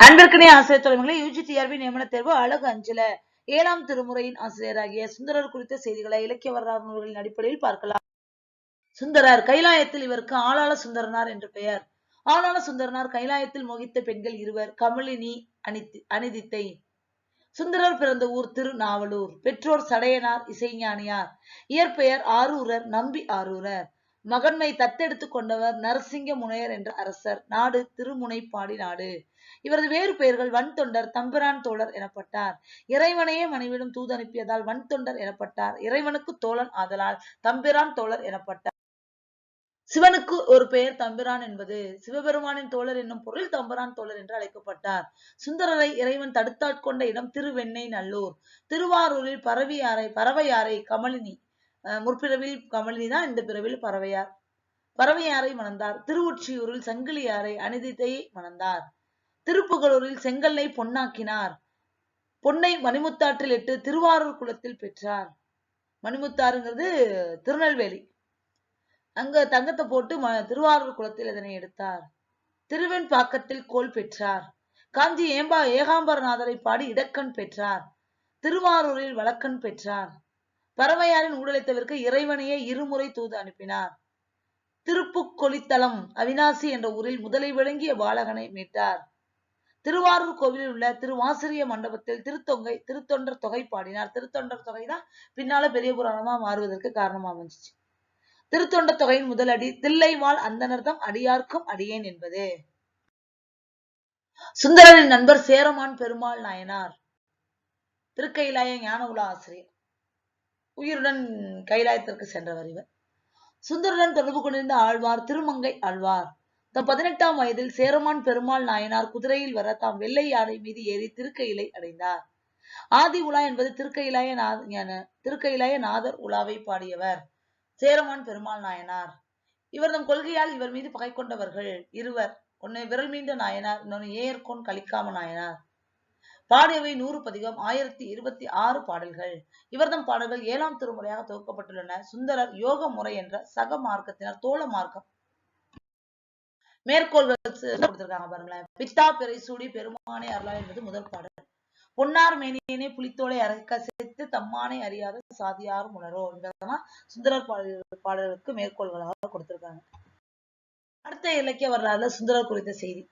அன்பிற்கனே ஆசிரியர் தலைமைகளை யூஜிடிஆர்பி நியமன தேர்வு அழகு அஞ்சல ஏழாம் திருமுறையின் ஆசிரியராகிய சுந்தரர் குறித்த செய்திகளை இலக்கிய வரலாறுகளின் அடிப்படையில் பார்க்கலாம். சுந்தரர் கைலாயத்தில் இவருக்கு ஆளாள சுந்தரனார் என்று பெயர். ஆளாள சுந்தரனார் கைலாயத்தில் மோகித்த பெண்கள் இருவர் கமலினி அனித்தி அனிதித்தை. சுந்தரர் பிறந்த ஊர் திருநாவலூர். பெற்றோர் சடையனார் இசைஞானியார். இயற்பெயர் ஆரூரர் நம்பி ஆரூரர். மகன்மை தத்தெடுத்து கொண்டவர் நரசிங்க முனையர் என்ற அரசர். நாடு திருமுனைப்பாடி நாடு. இவரது வேறு பெயர்கள் வன்தொண்டர் தம்பிரான் தோழர் எனப்பட்டார். இறைவனையே மனைவிடம் தூது அனுப்பியதால் வன்தொண்டர் எனப்பட்டார். இறைவனுக்கு தோழன் ஆதலால் தம்பிரான் தோழர் எனப்பட்டார். சிவனுக்கு ஒரு பெயர் தம்பிரான் என்பது சிவபெருமானின் தோழர் என்னும் பொருள் தம்பிரான் தோழர் என்று அழைக்கப்பட்டார். சுந்தரரை இறைவன் தடுத்தாட்கொண்ட இடம் திருவெண்ணை நல்லூர். திருவாரூரில் பரவியாரை பறவையாரை கமலினி முற்பிறவில் கமலினிதான் இந்த பிறவில் பறவையார். பறவையாரை மணந்தார். திருவொற்றியூரில் சங்கிலியாரை அனிதித்தையை மணந்தார். திருப்புகலூரில் செங்கல்லை பொன்னாக்கினார். பொன்னை மணிமுத்தாற்றில் இட்டு திருவாரூர் குளத்தில் பெற்றார். மணிமுத்தாறுங்கிறது திருநெல்வேலி. அங்க தங்கத்தை போட்டு ம- திருவாரூர் குளத்தில் இதனை எடுத்தார். திருவெண்பாக்கத்தில் கோல் பெற்றார். காஞ்சி ஏம்பா ஏகாம்பரநாதரை பாடி இடக்கண் பெற்றார். திருவாரூரில் வழக்கண் பெற்றார். பறவையாரின் ஊடலைத்தவிற்கு இறைவனையே இருமுறை தூது அனுப்பினார். திருப்புக்கொளித்தலம் அவினாசி என்ற ஊரில் முதலை விளங்கிய பாலகனை மீட்டார். திருவாரூர் கோவிலில் உள்ள திருவாசிரிய மண்டபத்தில் திருத்தொங்கை திருத்தொண்டர் தொகை பாடினார். திருத்தொண்டர் தொகை தான் பின்னால பெரிய புராணமா மாறுவதற்கு காரணமா அமைஞ்சிச்சு. திருத்தொண்டர் தொகையின் முதல் அடி தில்லைவாழ் அந்தனர்தம் அடியார்க்கும் அடியேன் என்பது. சுந்தரனின் நண்பர் சேரமான் பெருமாள் நாயனார். திருக்கையிலாய ஞான உலா ஆசிரியர். உயிருடன் கைலாயத்திற்கு சென்றவர் இவர். சுந்தருடன் தொடர்பு கொண்டிருந்த ஆழ்வார் திருமங்கை ஆழ்வார். தம் பதினெட்டாம் வயதில் சேரமான் பெருமாள் நாயனார் குதிரையில் வர தாம் வெள்ளை யானை மீது ஏறி திருக்கையிலை அடைந்தார். ஆதி உலா என்பது திருக்கையிலாய நாத திருக்கையிலாய நாதர் உலாவை பாடியவர் சேரமான் பெருமாள் நாயனார். இவர் தம் கொள்கையால் இவர் மீது பகை கொண்டவர்கள் இருவர். ஒன்னு விரல் மீண்ட நாயனார் இன்னொன்னு ஏற்கோன் கலிக்காம நாயனார். பாடியவை நூறு பதிகம் ஆயிரத்தி இருபத்தி ஆறு பாடல்கள். இவர்தம் பாடல்கள் ஏழாம் திருமுறையாக தொகுக்கப்பட்டுள்ளன சுந்தரர் யோக முறை என்ற சக மார்க்கத்தினர் தோழ மார்க்கம் மேற்கோள்கள் கொடுத்திருக்காங்க பாருங்களேன். பித்தா பிறை சூடி பெருமானை அருளாய் என்பது முதல் பாடல். பொன்னார் மேனியினை புலித்தோலை அரக்கசைத்து தம்மானை அறியாத சாதியாரும் உணரோ என்பதெல்லாம் சுந்தரர் பாடல் பாடலுக்கு மேற்கோள்களாக கொடுத்திருக்காங்க. அடுத்த இலக்கிய வரலாறுல சுந்தரர் குறித்த செய்தி.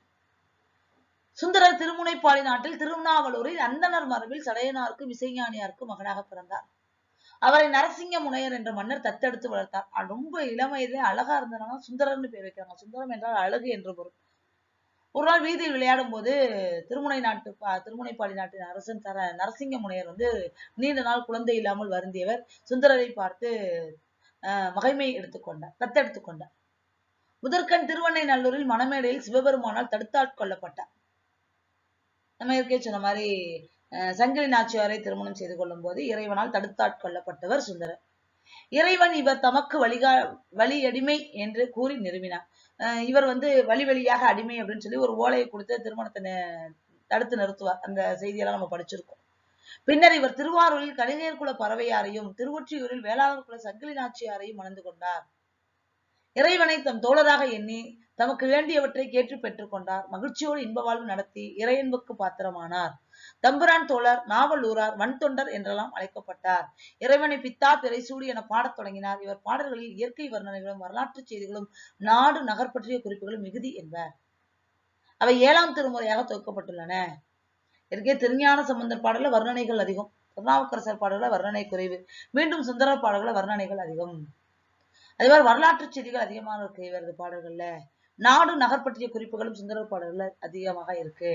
சுந்தரர் திருமுனைப்பாடி நாட்டில் திருவண்ணாவலூரில் அந்தனர் மரபில் சடையனாருக்கும் இசைஞானியாருக்கும் மகனாக பிறந்தார். அவரை நரசிங்க முனையர் என்ற மன்னர் தத்தெடுத்து வளர்த்தார். ரொம்ப இளமையிலே அழகா இருந்தனால சுந்தரர்னு பேர் வைக்கிறாங்க. சுந்தரம் என்றால் அழகு என்று பொருள். ஒரு நாள் வீதியில் விளையாடும் போது திருமுனை நாட்டு பா- திருமுனைப்பாடி நாட்டின் அரசன் தர நரசிங்க முனையர் வந்து நீண்ட நாள் குழந்தை இல்லாமல் வருந்தியவர் சுந்தரரை பார்த்து ஆஹ் மகைமை எடுத்துக்கொண்டார் தத்தெடுத்துக் கொண்டார். முதற்கண் திருவண்ணை நல்லூரில் மணமேடையில் சிவபெருமானால் தடுத்தாட்கொள்ளப்பட்டார் நம்ம இருக்கே சொன்ன மாதிரி சங்கிலி நாச்சியாரை திருமணம் செய்து கொள்ளும் போது இறைவனால் தடுத்தாட்கொள்ளப்பட்டவர் சுந்தரர். இறைவன் இவர் தமக்கு வழிகா வழி அடிமை என்று கூறி நிறுவினார். அஹ், இவர் வந்து வழி வழியாக அடிமை அப்படின்னு சொல்லி ஒரு ஓலையை கொடுத்து திருமணத்தை தடுத்து நிறுத்துவார். அந்த செய்தியெல்லாம் நம்ம படிச்சிருக்கோம். பின்னர் இவர் திருவாரூரில் கணிகையர் குல பறவையாரையும் திருவொற்றியூரில் வேளாளர் குல சங்கிலி நாச்சியாரையும் மணந்து கொண்டார். இறைவனை தம் தோழராக எண்ணி தமக்கு வேண்டியவற்றை கேட்டு பெற்றுக்கொண்டார் மகிழ்ச்சியோடு இன்ப வாழ்வு நடத்தி இறையன்புக்கு பாத்திரமானார். தம்புரான் தோழர் நாவலூரார் வன்தொண்டர் என்றெல்லாம் அழைக்கப்பட்டார். இறைவனை பித்தா பிறைசூடி என பாடத் தொடங்கினார். இவர் பாடல்களில் இயற்கை வர்ணனைகளும் வரலாற்றுச் செய்திகளும் நாடு நகர் பற்றிய குறிப்புகளும் மிகுதி என்பர். அவை ஏழாம் திருமுறையாக தொகுக்கப்பட்டுள்ளன. இதற்கே திருஞான சம்பந்தர் பாடல வர்ணனைகள் அதிகம். திருநாவுக்கரசர் பாடல வர்ணனை குறைவு. மீண்டும் சுந்தரர் பாடல்கள வர்ணனைகள் அதிகம். அதே மாதிரி வரலாற்று செய்திகள் அதிகமாக இருக்கு இவரது பாடல்கள்ல. நாடு நகர் பற்றிய குறிப்புகளும் சுந்தரர் பாடல்கள் அதிகமாக இருக்கு.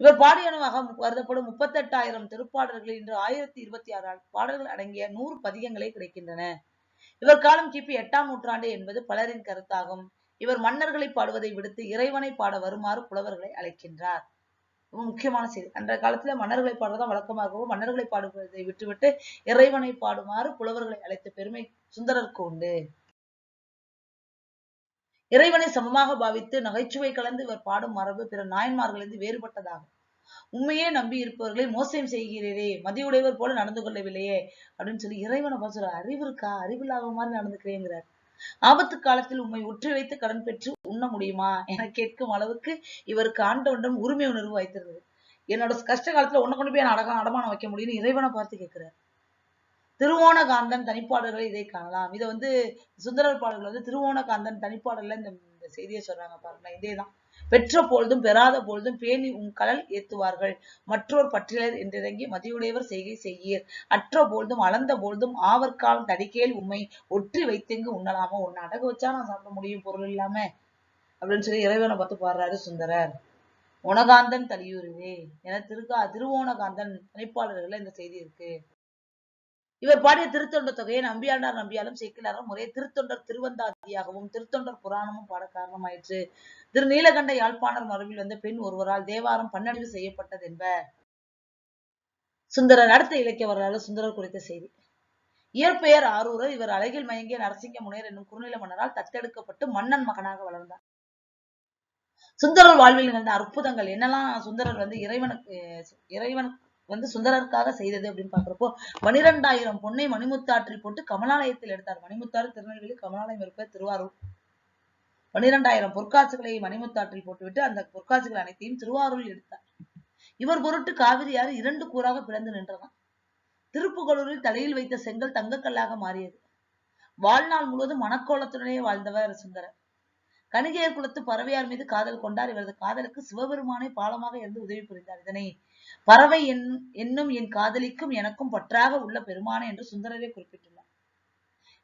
இவர் பாடியனவாக கருதப்படும் முப்பத்தெட்டாயிரம் திருப்பாடல்கள் இன்று ஆயிரத்தி இருபத்தி ஆறு பாடல்கள் அடங்கிய நூறு பதிகங்களே கிடைக்கின்றன. இவர் காலம் கிபி எட்டாம் நூற்றாண்டு என்பது பலரின் கருத்தாகும். இவர் மன்னர்களை பாடுவதை விடுத்து இறைவனை பாட வருமாறு புலவர்களை அழைக்கின்றார். முக்கியமான செய்தி. அன்றைய காலத்துல மன்னர்களை பாடுறதா வழக்கமாகவும் மன்னர்களை பாடுவதை விட்டுவிட்டு இறைவனை பாடுமாறு புலவர்களை அழைத்த பெருமை சுந்தரருக்கு உண்டு இறைவனை சமமாக பாவித்து நகைச்சுவை கலந்து இவர் பாடும் மரபு பிற நாயன்மார்களிலிருந்து வேறுபட்டதாகும். உண்மையே நம்பி இருப்பவர்களை மோசம் செய்கிறீரே மதியுடையவர் போல நடந்து கொள்ளவில்லையே அப்படின்னு சொல்லி இறைவனை பார்த்து அறிவு இருக்கா? அறிவில்லாத மாதிரி நடந்துக்கிறேங்கிறார். ஆபத்து காலத்தில் உம்மை ஒற்றி வைத்து கடன் பெற்று உண்ண முடியுமா? என கேட்கும் அளவுக்கு இவருக்கு ஆண்டவனிடம் உரிமை உணர்வு வைத்திருந்தது என்னோட கஷ்ட காலத்துல உன்னை கொண்டு போய் நான் அடக்கம் அடமானம் வைக்க முடியும்னு இறைவனை பார்த்து கேட்கிறார். திருவோணகாந்தன் தனிப்பாடல்களை இதை காணலாம். இதை வந்து சுந்தரர் பாடல்கள் வந்து திருவோணகாந்தன் தனிப்பாடல்ல இந்த இந்த செய்தியை சொல்றாங்க பாருங்க இதேதான். பெற்ற பொழுதும் பெறாத பொழுதும் பேணி உன் கலல் ஏத்துவார்கள். மற்றோர் பற்றிலர் என்றிறங்கி மதியுடையவர் செய்கை செய்யீர். அற்ற பொழுதும் அளந்த பொழுதும் ஆவற்காலம் தடிக்கேல் உண்மை ஒற்றி வைத்தெங்கு உண்ணலாமா? உன்னை அடகு வச்சா நான் சாப்பிட முடியும் பொருள் இல்லாம. அப்படின்னு சொல்லி இறைவனை பார்த்து பாடுறாரு சுந்தரர். உணகாந்தன் தலியூருவே என திருக்கா திருவோணகாந்தன் தனிப்பாளர்கள்ல இந்த செய்தி இருக்கு. இவர் பாடிய திருத்தொண்டர் தொகையை நம்பியாண்டார் நம்பியாலும் சேக்கிலாரும் முறையே திருத்தொண்டர் திருவந்தாதியாகவும் திருத்தொண்டர் புராணமும் பாட காரணமாயிற்று. திரு நீலகண்ட யாழ்ப்பாணர் மரபில் வந்த பெண் ஒருவரால் தேவாரம் பன்னடைவு செய்யப்பட்டது என்ப சுந்தரர் அடுத்த இலக்கிய வரலாறு சுந்தரர் குறித்த செய்தி. இயற்பெயர் ஆரூரர் இவர் அழகில் மயங்கிய நரசிங்க முனையர் என்னும் குறுநில மன்னரால் தத்தெடுக்கப்பட்டு மன்னன் மகனாக வளர்ந்தார். சுந்தரர் வாழ்வில் நிகழ்ந்த அற்புதங்கள் என்னெல்லாம் சுந்தரர் வந்து இறைவனுக்கு இறைவனுக்கு வந்து சுந்தரருக்காக செய்தது அப்படின்னு பாக்குறப்போ பனிரெண்டாயிரம் பொன்னை மணிமுத்தாற்றில் போட்டு கமலாலயத்தில் எடுத்தார். மணிமுத்தாறு திருநெல்வேலி கமலாலயம் இருப்ப திருவாரூர். பனிரெண்டாயிரம் பொற்காசுகளை மணிமுத்தாற்றில் போட்டுவிட்டு அந்த பொற்காசுகள் அனைத்தையும் திருவாரூரில் எடுத்தார். இவர் பொருட்டு காவிரியாறு இரண்டு கூறாக பிளந்து நின்றதாம் திருப்புகலூரில் தலையில் வைத்த செங்கல் தங்கக்கல்லாக மாறியது. வாழ்நாள் முழுவதும் மனக்கோலத்துடனே வாழ்ந்தவர் சுந்தரர். கணிகையர் குலத்து பறவையார் மீது காதல் கொண்டார். இவரது காதலுக்கு சிவபெருமானை பாலமாக இருந்து உதவி புரிந்தார். இதனை பறவை என் என்னும் என் காதலிக்கும் எனக்கும் பற்றாக உள்ள பெருமானே என்று சுந்தரரே குறிப்பிட்டுள்ளார்.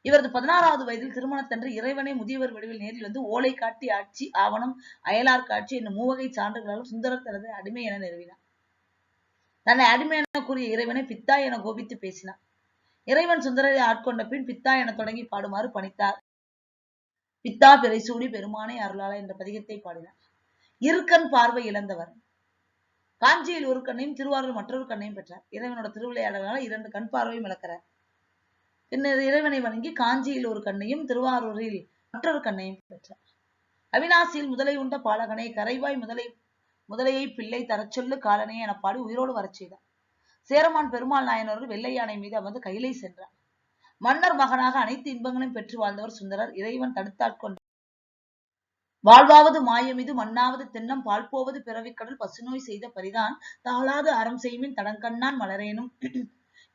இவரது பதினாறாவது வயதில் திருமணத்தன்று இறைவனை முதியவர் வடிவில் நேரில் வந்து ஓலை காட்டி ஆட்சி ஆவணம் அயலார் காட்சி என்னும் மூவகை சான்றுகளாலும் சுந்தரர் தனது அடிமை என நிறுவினார். தன்னை அடிமை என கூறிய இறைவனை பித்தா என கோபித்து பேசினார். இறைவன் சுந்தரரை ஆட்கொண்ட பின் பித்தா என தொடங்கி பாடுமாறு பணித்தார். பித்தா பிறைசூடி பெருமானை அருளாளா என்ற பதிகத்தை பாடினார். இருக்கன் பார்வை இழந்தவர். காஞ்சியில் ஒரு கண்ணையும் திருவாரூர் மற்றொரு கண்ணையும் பெற்றார். இறைவனோட திருவிளையாடலால் இரண்டு கண் பார்வையும் இழக்கிறார் பின்னர் இறைவனை வணங்கி காஞ்சியில் ஒரு கண்ணையும் திருவாரூரில் மற்றொரு கண்ணையும் பெற்றார். அவினாசியில் முதலை உண்ட பாலகனை கரைவாய் முதலை முதலையை பிள்ளை தரச்சொல்லு காலனே என பாடி உயிரோடு வரச் செய்தார். சேரமான் பெருமாள் நாயனர்கள் வெள்ளை யானை மீது அமர்ந்து கையிலை சென்றார். மன்னர் மகனாக அனைத்து இன்பங்களையும் பெற்று வாழ்ந்தவர் சுந்தரர். இறைவன் தடுத்தாட்கொண்ட வாழ்வாவது மாயமிது மண்ணாவது தென்னம் பால் போவது பிறவிக்கடல் பசுநோய் செய்த பரிதான் தாளாது அறம் செய்மின் தடங்கண்ணான் மலரேனும்.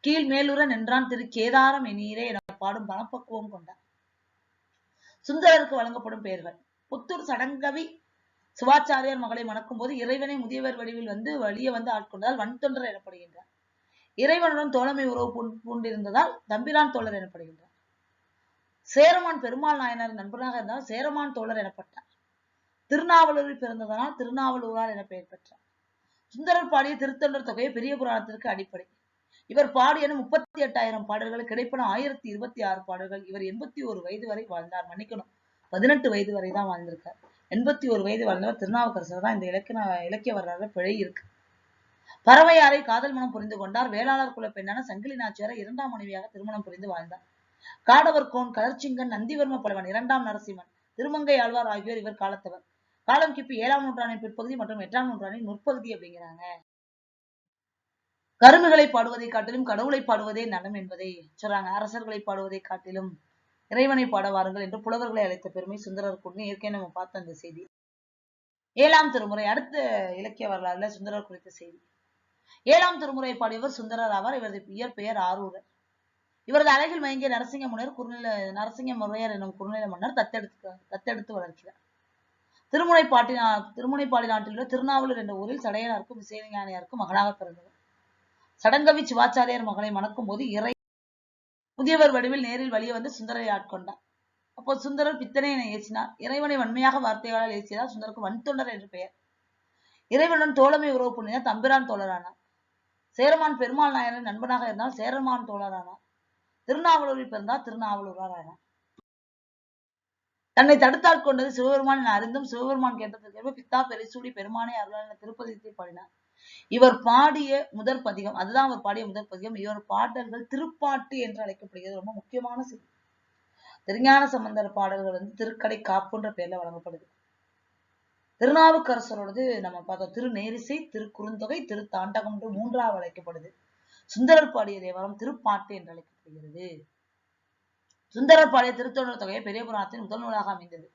கீழ் மேலுற நின்றான் திரு கேதாரம் எண்ணீரே என பாடும் பணப்பக்குவம் கொண்டார் சுந்தரருக்கு வழங்கப்படும் பெயர்கள். புத்தூர் சடங்கவி சிவாச்சாரியார் மகளை மணக்கும் போது இறைவனை முதியவர் வடிவில் வந்து வழிய வந்து ஆட்கொண்டதால் வன்தொண்டர் எனப்படுகின்றார். இறைவனுடன் தோழமை உறவு பூண்டிருந்ததால் தம்பிரான் தோழர் எனப்படுகின்றார். சேரமான் பெருமாள் நாயனார் நண்பனாக இருந்தால் சேரமான் தோழர் எனப்பட்டார். திருநாவலூரில் பிறந்ததனால் திருநாவலூரால் என பெயர் பெற்றார். சுந்தரர் பாடிய திருத்தொண்டர் தொகையை பெரிய புராணத்திற்கு அடிப்படை. இவர் பாடிய முப்பத்தி எட்டாயிரம் பாடல்கள் கிடைப்பன ஆயிரத்தி இருபத்தி ஆறு பாடல்கள். இவர் எண்பத்தி ஒரு வயது வரை வாழ்ந்தார். மன்னிக்கணும் பதினெட்டு வயது வரை தான் வாழ்ந்திருக்கார். எண்பத்தி ஒரு வயது வாழ்ந்தவர் திருநாவுக்கரசர் தான். இந்த இலக்கிய இலக்கிய வரலாறு பிழை இருக்கு. பறவையாரை காதல் மனம் புரிந்து கொண்டார். வேளாளர் குல பெண்ணான சங்கிலி நாச்சியாரை இரண்டாம் மனைவியாக திருமணம் புரிந்து வாழ்ந்தார். காடவர் கோன் கலர்ச்சிங்கன் நந்திவர்ம பலவன் இரண்டாம் நரசிம்மன் திருமங்கை ஆழ்வார் ஆகியோர் இவர் காலத்தவர். காலம் கிபி ஏழாம் நூற்றாண்டின் பிற்பகுதி மற்றும் எட்டாம் நூற்றாண்டின் முற்பகுதி அப்படிங்கிறாங்க. கருமைகளை பாடுவதை காட்டிலும் கடவுளை பாடுவதே நலம் என்பதை சொல்றாங்க. அரசர்களை பாடுவதை காட்டிலும் இறைவனை பாடவாருங்கள் என்று புலவர்களை அழைத்த பெருமை சுந்தரர் குறித்து ஏற்கனவே நம்ம பார்த்த அந்த செய்தி. ஏழாம் திருமுறை அடுத்த இலக்கிய வரலாறுல சுந்தரர் குறித்த செய்தி. ஏழாம் திருமுறை பாடியவர் சுந்தரர் ஆவார். இவரது இயற்பெயர் ஆரூரர். இவரது அழகில் மயங்கிய நரசிங்க முன்னர் குறுநில நரசிங்க முறையர் என்னும் குறுநில மன்னர் தத்தெடுத்து தத்தெடுத்து வளர்க்கிறார். திருமுனைப்பாட்டி நா- திருமுனைப்பாடி நாட்டில் உள்ள திருநாவலூர் என்ற ஊரில் சடையனாருக்கும் விசேஞானியாருக்கும் மகனாக பிறந்தவர். சடங்கவி சிவாச்சாரியார் மகனை மணக்கும் போது இறை முதியவர் வடிவில் நேரில் வழிய வந்து சுந்தரை ஆட்கொண்டார். அப்போ சுந்தரர் பித்தனை ஏசினார் இறைவனை வன்மையாக வார்த்தைகளால் ஏசியதால் சுந்தருக்கு வன்தொண்டர் என்று பெயர். இறைவனுடன் தோழமை உறவு புண்ணிய தம்பிரான் தோழரானார். சேரமான் பெருமாள் நாயரின் நண்பனாக இருந்தால் சேரமான் தோழரானார். திருநாவலூரில் பிறந்தால் திருநாவலூரார் ஆனார். தன்னை தடுத்தால் கொண்டது சிவபெருமான் என அறிந்தும் சிவபெருமான் கேட்டதற்கேற்ப பித்தா பெரிசூடி பெருமானை அருளால் என திருப்பதியத்தை பாடினார். இவர் பாடிய முதற் பதிகம் அதுதான் அவர் பாடிய முதற் பதிகம் இவர் பாடல்கள் திருப்பாட்டு என்று அழைக்கப்படுகிறது. ரொம்ப முக்கியமான செய்தி திருஞான சம்பந்தர் பாடல்கள் வந்து திருக்கடை காப்புன்ற பெயர்ல வழங்கப்படுது. திருநாவுக்கரசரோடது நம்ம பார்த்தோம் திருநேரிசை திருக்குறுந்தொகை திருத்தாண்டகம் என்று மூன்றாவது அழைக்கப்படுது. சுந்தரர் பாடிய தேவாரம் திருப்பாட்டு என்று அழைக்கப்படுகிறது. சுந்தரர் பாடிய திருத்தொண்டர் தொகையை பெரிய புராணத்தின் முதல் நூலாக அமைந்தது.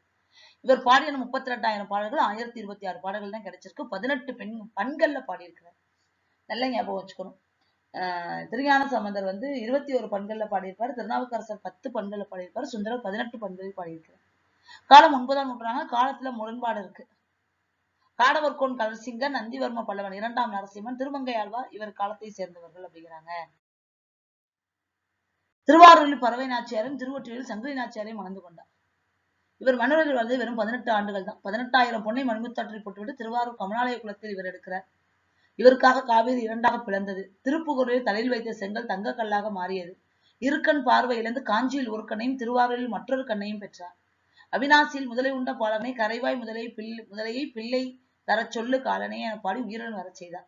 இவர் பாடிய முப்பத்தி ரெண்டாயிரம் பாடல்கள் ஆயிரத்தி இருபத்தி ஆறு பாடல்கள் தான் கிடைச்சிருக்கு. பதினெட்டு பெண் பண்கள்ல பாடியிருக்கிறார். நல்ல ஞாபகம் வச்சுக்கணும். திருஞான சம்பந்தர் வந்து இருபத்தி ஒரு பண்கள்ல பாடியிருப்பார். திருநாவுக்கரசர் பத்து பண்கள்ல பாடியிருப்பார். சுந்தரர் பதினெட்டு பண்களில் பாடியிருக்கிறார். காலம் ஒன்பதாம் நூற்றாங்க காலத்துல முரண்பாடு இருக்கு. காடவர்கோன் கலசிங்கர் நந்திவர்ம பல்லவன் இரண்டாம் நரசிம்மன் திருமங்கையாழ்வார் இவர் காலத்தை சேர்ந்தவர்கள் அப்படிங்கிறாங்க. திருவாரூரில் பறவை நாச்சியாரும் திருவொற்றியூரில் சங்கிலி நாச்சியாரையும் மணந்து கொண்டார். இவர் மன்னரில் வாழ்ந்து வெறும் பதினெட்டு ஆண்டுகள் தான். பதினெட்டாயிரம் பொன்னை மண்முத்தாற்றில் போட்டுவிட்டு திருவாரூர் கமலாலய குலத்தில் இவர் எடுக்கிறார். இவருக்காக காவேரி இரண்டாக பிளந்தது. திருப்புகூரில் தலையில் வைத்த செங்கல் தங்க கல்லாக மாறியது. இருக்கண் பார்வை இழந்து காஞ்சியில் ஒரு கண்ணையும் திருவாரூரில் மற்றொரு கண்ணையும் பெற்றார். அவினாசியில் முதலை உண்ட பாலனை கரைவாய் முதலை பிள்ளை முதலையை பிள்ளை தரச் சொல்லு காலனே என பாடி உயிரன் வரச் செய்தார்.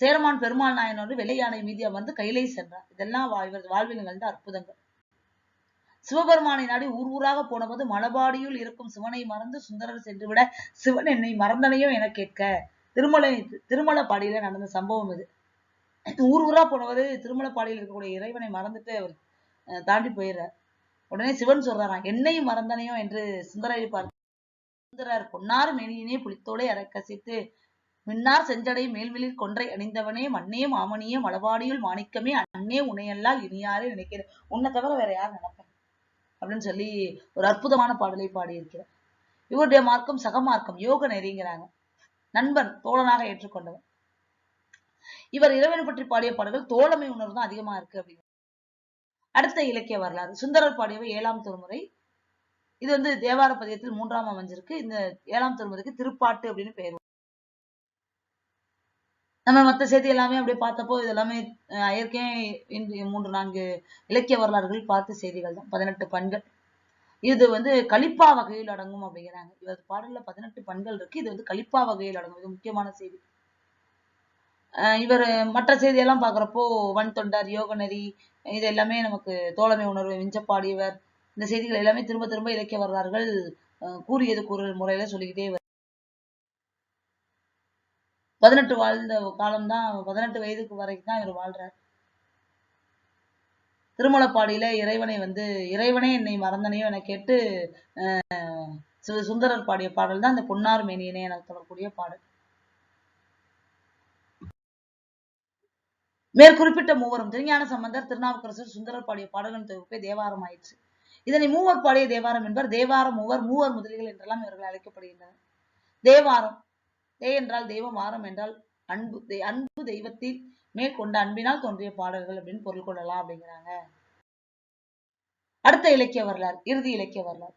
சேரமான் பெருமாள் நாயனோடு வெள்ளை யானை மீதி அமர்ந்து சென்றார் இதெல்லாம் வா- இவர் வாழ்வில் நிகழ்ந்த அற்புதங்கள். சிவபெருமானை நாடி ஊர் ஊராக போனபோது மலபாடியுள் இருக்கும் சிவனை மறந்து சுந்தரர் சென்றுவிட சிவன் என்னை மறந்தனையும் என கேட்க. திருமலை திருமலப்பாடியில நடந்த சம்பவம் இது. ஊர் ஊரா போனவர் திருமலப்பாடியில் இருக்கக்கூடிய இறைவனை மறந்துட்டு அவர் அஹ், தாண்டி போயிடுறார். உடனே சிவன் சொல்றாராம் என்னையும் மறந்தனையோ என்று சுந்தரரை பார்த்து சுந்தரர் பொன்னார் மேனியினே புலித்தோலை அரைக்கசித்து மின்னார் செஞ்சடை மேல்மிளிர் கொன்றை அணிந்தவனே மண்ணே மாமணியே மலபாடியுள் மாணிக்கமே அன்னே உனையெல்லாம் இனியாரே நினைக்கிறேன் உன்னை தவிர வேற யார் நினைப்பேன் அப்படின்னு சொல்லி ஒரு அற்புதமான பாடலை பாடியிருக்கிறார். இவருடைய மார்க்கம் சகமார்க்கம் யோக நெறிங்கிறாங்க. நண்பன் தோழனாக ஏற்றுக்கொண்டவர். இவர் இறைவனை பற்றி பாடிய பாடல்கள் தோழமை உணர்வு தான் அதிகமா இருக்கு அப்படின்னு. அடுத்த இலக்கிய வரலாறு. சுந்தரர் பாடியவை ஏழாம் திருமுறை. இது வந்து தேவார பதியத்தில் மூன்றாம் அமைஞ்சிருக்கு. இந்த ஏழாம் திருமுறைக்கு திருப்பாட்டு அப்படின்னு பெயர் நம்ம மத்த செய்தி எல்லாமே அப்படியே பார்த்தப்போ இது எல்லாமே இன்று மூன்று நான்கு இலக்கிய வரலாறுகள் பார்த்த செய்திகள் தான். பதினெட்டு பண்கள். இது வந்து கலிப்பா வகையில் அடங்கும் அப்படிங்கிறாங்க. இவர் பாடல்ல பதினெட்டு பண்கள் இருக்கு. இது வந்து கலிப்பா வகையில் அடங்கும். இது முக்கியமான செய்தி. அஹ் இவர் மற்ற செய்தியெல்லாம் பார்க்குறப்போ வன் தொண்டர் யோகநெறி இது எல்லாமே நமக்கு தோழமை உணர்வு விஞ்ச பாடியவர் இந்த செய்திகள் எல்லாமே திரும்ப திரும்ப இலக்கிய வரலாறுகள் கூறியது கூறுகள் முறையில சொல்லிக்கிட்டே வரும் பதினெட்டு வாழ்ந்த காலம் தான் பதினெட்டு வயதுக்கு வரைக்கும் தான் இவர் வாழ்றார். திருமலப்பாடியில இறைவனை வந்து இறைவனே என்னை மறந்தனையோ என கேட்டு அஹ் சுந்தரர் பாடிய பாடல் தான் இந்த பொன்னார் மேனியனே எனக்கு தொடரக்கூடிய பாடல். மேற்குறிப்பிட்ட மூவரும் திருஞான சம்பந்தர் திருநாவுக்கரசர் சுந்தரர் பாடிய பாடல்களின் தொகுப்பே தேவாரம் ஆயிற்று. இதனை மூவர் பாடிய தேவாரம் என்பர் தேவாரம் மூவர் மூவர் முதலிகள் என்றெல்லாம் இவர்கள் அழைக்கப்படுகின்றனர். தேவாரம் தே என்றால் தெய்வம் ஆரம் என்றால் அன்பு அன்பு தெய்வத்தில் மேல் கொண்ட அன்பினால் தோன்றிய பாடல்கள் அப்படின்னு பொருள் கொள்ளலாம் அப்படிங்கிறாங்க. அடுத்த இலக்கிய வரலாறு இறுதி இலக்கிய வரலாறு.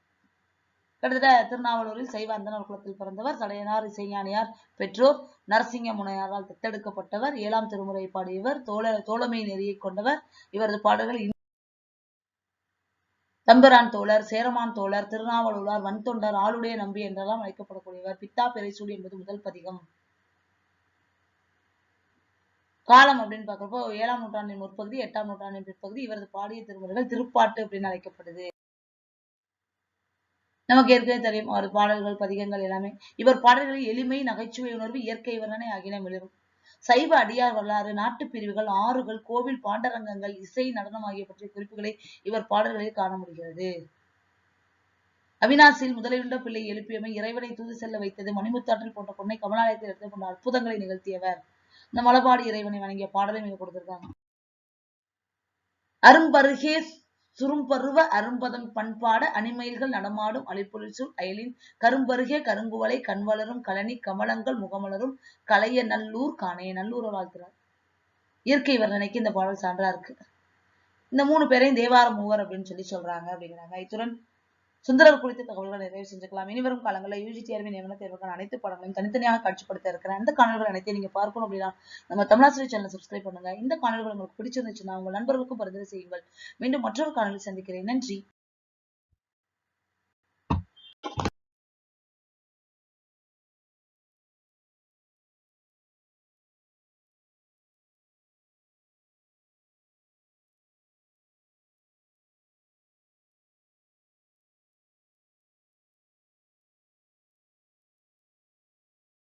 கிட்டத்தட்ட திருநாவலூரில் சைவாந்தனர் குலத்தில் பிறந்தவர் தலையனார் இசைஞானியார் பெற்றோர் நரசிங்க முனையாரால் தத்தெடுக்கப்பட்டவர் ஏழாம் திருமுறை பாடியவர் தோழ தோழமை நெறியை கொண்டவர் இவரது பாடல்கள் தம்பிரான் தோழர் சேரமான் தோழர் திருநாவலூரார் வன்தொண்டர் ஆளுடைய நம்பி என்றெல்லாம் அழைக்கப்படக்கூடியவர் பித்தா பெரைசூடி என்பது முதல் பதிகம். காலம் அப்படின்னு பார்க்குறப்போ ஏழாம் நூற்றாண்டின் முற்பகுதி எட்டாம் நூற்றாண்டின் பிற்பகுதி இவரது பாடிய திருமுறைகள் திருப்பாட்டு அப்படின்னு அழைக்கப்படுது. நமக்கு ஏற்கனவே தெரியும் அவர் பாடல்கள் பதிகங்கள் எல்லாமே. இவர் பாடல்களில் எளிமை நகைச்சுவை உணர்வு இயற்கை வர்ணனை ஆகியன மிளிரும் சைவ அடியார் வரலாறு நாட்டுப் பிரிவுகள் ஆறுகள் கோவில் பாண்டரங்கங்கள் இசை நடனம் ஆகிய பற்றிய குறிப்புகளை இவர் பாடல்களில் காண முடிகிறது. அவினாசியில் முதலையுண்ட பிள்ளை எழுப்பியமை இறைவனை தூது செல்ல வைத்தது மணிமுத்தாற்றில் போன்ற பொண்ணை கமலாலயத்தில் எடுத்து கொண்ட அற்புதங்களை நிகழ்த்தியவர். இந்த மலபாடி இறைவனை வணங்கிய பாடலை இங்க கொடுத்திருக்காங்க. அரும்பருகே சுரும்பருவ அரும்பதம் பண்பாட அணிமயில்கள் நடமாடும் அழிப்பொழிற்சூழ் அயலின் கரும்பருகே கருங்குவளை கண்வளரும் கழனி கமலங்கள் முகமலரும் கலைய நல்லூர் காணைய நல்லூரை வாழ்த்துறார். இயற்கை வர்ணனைக்கு இந்த பாடல் சான்றா இருக்கு இந்த மூணு பேரையும் தேவார மூவர் அப்படின்னு சொல்லி சொல்றாங்க அப்படிங்கிறாங்க. இத்துடன் சுந்தரர் குறித்த தகவல்களை நிறைவு செஞ்சுக்கலாம். இனிவரும் காலங்களில் யூஜி தேர்வு நியமன தேர்வுக்கான அனைத்து படங்களையும் தனித்தனியாக காட்சிப்படுத்த இருக்கிறேன் அந்த காணொலிகள் அனைத்தையும் நீங்க பார்க்கணும் அப்படின்னா நம்ம தமிழாசிரி சேனல் சப்ஸ்கிரைப் பண்ணுங்க. இந்த காணொலிகள் உங்களுக்கு பிடிச்சிருந்துச்சுன்னா உங்கள் நண்பர்களுக்கும் பரிந்துரை செய்யுங்கள். மீண்டும் மற்றொரு காணொலி சந்திக்கிறேன். நன்றி.